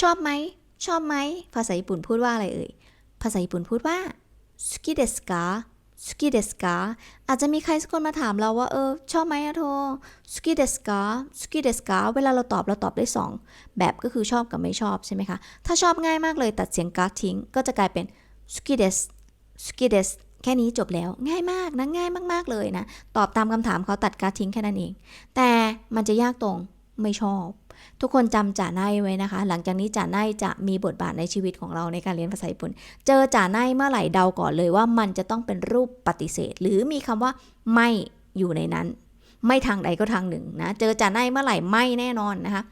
ชอบไหม ชอบไหม ภาษาญี่ปุ่นพูดว่าอะไรเอ่ย ภาษาญี่ปุ่นพูดว่าสกิเดสกาสกิเดสกาอาจจะมีใครสักคนมาถามเราว่า เออ ชอบไหมอะโทสกิเดสกาสกิเดสกาเวลาเราตอบเราตอบได้สองแบบก็คือชอบกับไม่ชอบใช่ไหมคะ ถ้าชอบง่ายมากเลยตัดเสียงกาทิ้ง ก็จะกลายเป็นสกิเดสสกิเดสแค่นี้จบแล้วง่ายมากนะง่ายมาก ๆ เลยนะ ตอบตามคำถามเขาตัดการทิ้งแค่นั้นเอง แต่มันจะยากตรง ไม่ชอบ ทุกคนจำจ่าไนไว้นะคะ หลังจากนี้จ่าไนจะมีบทบาทในชีวิตของเราในการเรียนภาษาญี่ปุ่น เจอจ่าไนเมื่อไหร่เดาก่อนเลยว่ามันจะต้องเป็นรูปปฏิเสธ หรือมีคำว่าไม่อยู่ในนั้น ไม่ทางใดก็ทางหนึ่งนะ เจอจ่าไนเมื่อไหร่ไม่แน่นอนนะคะ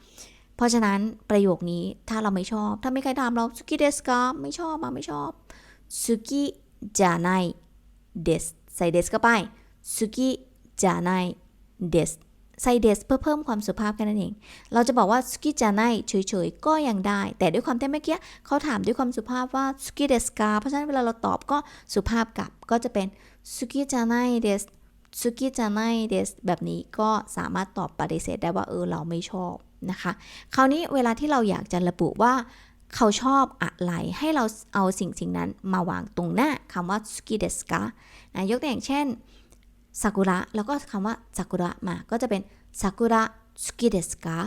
เพราะฉะนั้นประโยคนี้ถ้าเราไม่ชอบ ถ้าไม่ใครถามเราสุกิเดสกาไม่ชอบมาไม่ชอบสุกิจาไนเดสใส่เดสเข้าไปสุกิจาไนเดส ใส่เดสเพื่อเพิ่มความสุภาพแค่นั้นเอง เราจะบอกว่าสุกิจาไนเฉยๆก็ยังได้ แต่ด้วยความที่เมื่อกี้เขาถามด้วยความสุภาพว่าสุกิเดสกาเพราะฉะนั้นเวลาเราตอบก็สุภาพกลับก็จะเป็นสุกิจาไนเดสสุกิจาไนเดสแบบนี้ก็สามารถตอบปฏิเสธได้ว่าเออเราไม่ชอบนะคะ คราวนี้เวลาที่เราอยากจะระบุว่าเขาชอบอะไรให้เราเอาสิ่งสิ่งนั้นมาวางตรงหน้าคำว่าสกิเดสกายกตัวอย่างเช่น ซากุระแล้วก็คำว่าซากุระมาก็จะเป็นซากุระสุกิเดสกา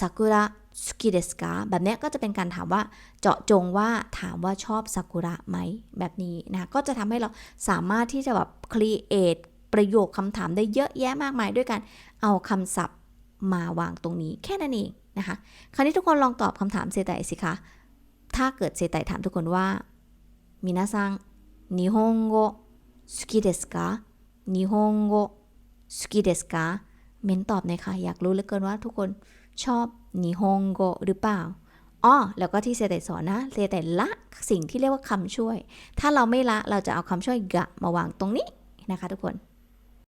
ซากุระสุกิเดสกาแบบนี้ก็จะเป็นการถามว่าเจาะจงว่าถามว่าชอบซากุระไหมแบบนี้นะก็จะทำให้เราสามารถที่จะแบบครีเอทประโยคคำถามได้เยอะแยะมากมายด้วยกันเอาคำศัพท์มาวางตรงนี้แค่นั้นเองนะคะ คราวนี้ทุกคนลองตอบคำถามเซไตสิคะ ถ้าเกิดเซไตถามทุกคนว่ามินาซังนิฮงโกสุกิเดสกะ นิฮงโกสกิเดสกาเม้นตอบหน่อยค่ะ อยากรู้เหลือเกินว่าทุกคนชอบนิฮงโกหรือเปล่าอ๋อแล้วก็ที่เซเตสอนนะเซเตละสิ่งที่เรียกว่าคำช่วย ถ้าเราไม่ละเราจะเอาคำช่วยกะมาวางตรงนี้นะคะทุกคน